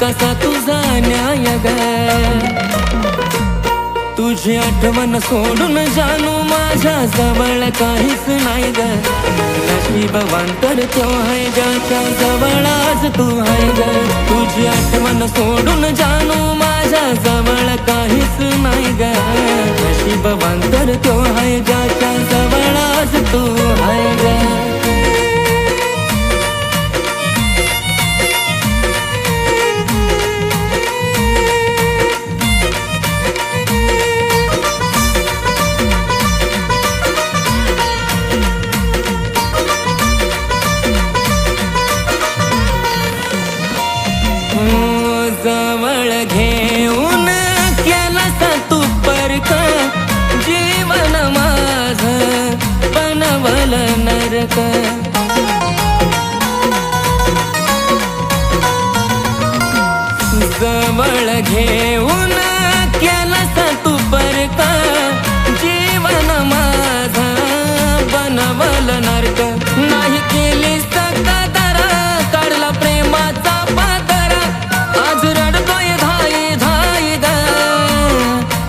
कसा तुझा न्याय ग? तुझी आठवण सोडून जानू माझ्या जवळ काहीच नाही ग. नशीबवान तो आहे ज्याच्या जवळ आज तू आहे ग. तुझी आठवण सोडून जानू माझ्या जवळ काहीच नाही ग. नशीबवान तो आहे ज्या जवळ घेऊन केला तू परक जीवन माझ बनवल नरक. नाही केली सकदर काढला प्रेमाचा पादरा आज रडतोय धाई धाई ग.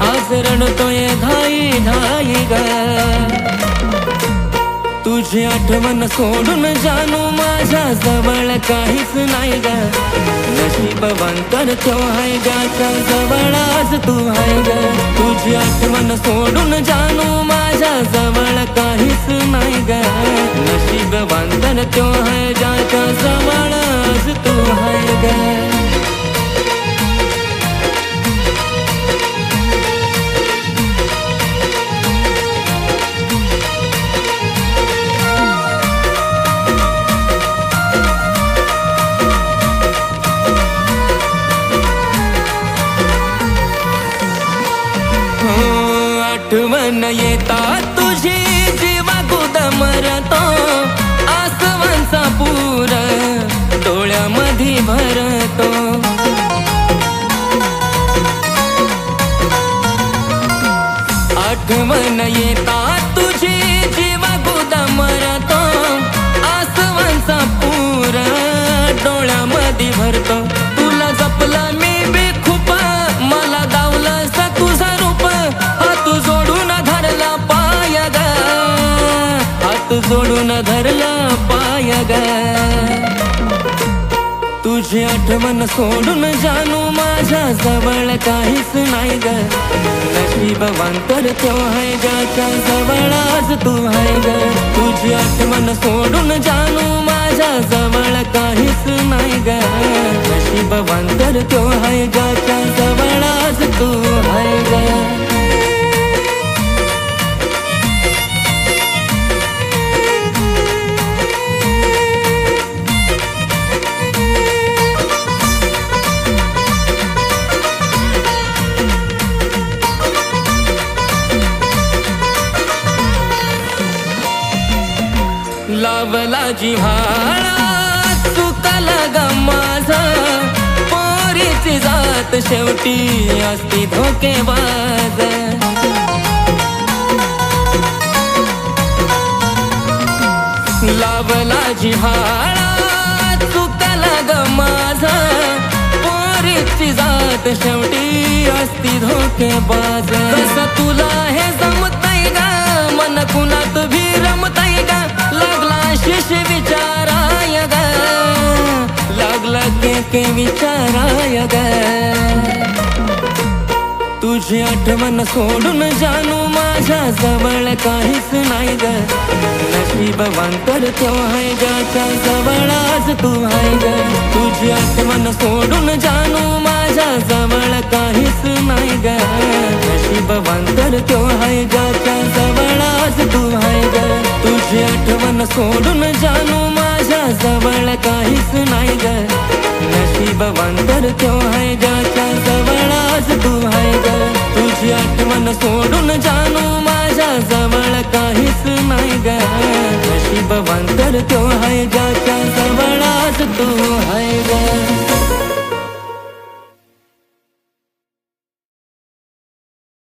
आज रडतोय धाई धाई ग. तुझी आठवण सोडून जानू माझ्या जवळ काहीच नाही ग. नशीबवान तो आहे ज्याच्या जवळ आज तू आहे ग. तुझी आठवण सोडून जानू माझ्या जवळ काहीच नाही ग. नशीबवान तो आहे ज्याच्या आठवण येता तुझी जीवा मरतो आसवांचा पूर डोळ्यामध्ये भरतो. तुला जपला मी बी खूप मला दावला स तुझा रूप. हात जोडून धरला पाय ग. हात जोडून धरला पाय ग. तुझी आठवण सोडून जानू माझ्या जवळ काहीच नाही ग. नशीबवान तर तो आहे ज्याच्या जवळ आज तू आहे ग तुझी आठवण सोडून जानू माझ्या जवळ काहीच नाही ग. नशीबवान तर तो आहे ज्याच्या जवळ आज तू आहे ग लावला जिव्हाळा. तुका लागा माझा. पोरीची जात शेवटी असती धोकेबाज. लावला जिव्हाळा. तुका लागा माझा. पोरीची जात शेवटी असती धोकेबाज. के के विचाराय ग तुझी आठवण सोडून जानू माझ्या जवळ काहीच नाही ग नशीबवान तर तो आहे ज्याच्या जवळ आज तू आहे ग तुझी आठवण सोडून जानू माझ्या जवळ काहीच नाही ग नशीबवान तर तो आहे ज्याच्या जवळ आज तू आहे ग तुझी आठवण सोडून जानू माझ्या जवळ काहीच नाही ग बवंदर तो हाय ज्याच्या जवळ आज तू हाय गा तुझी आठवण सोडून जाणू माझ्या जवळ काहीच नाही ग अशी बवंदर तो हाय ज्याच्या जवळ आज तू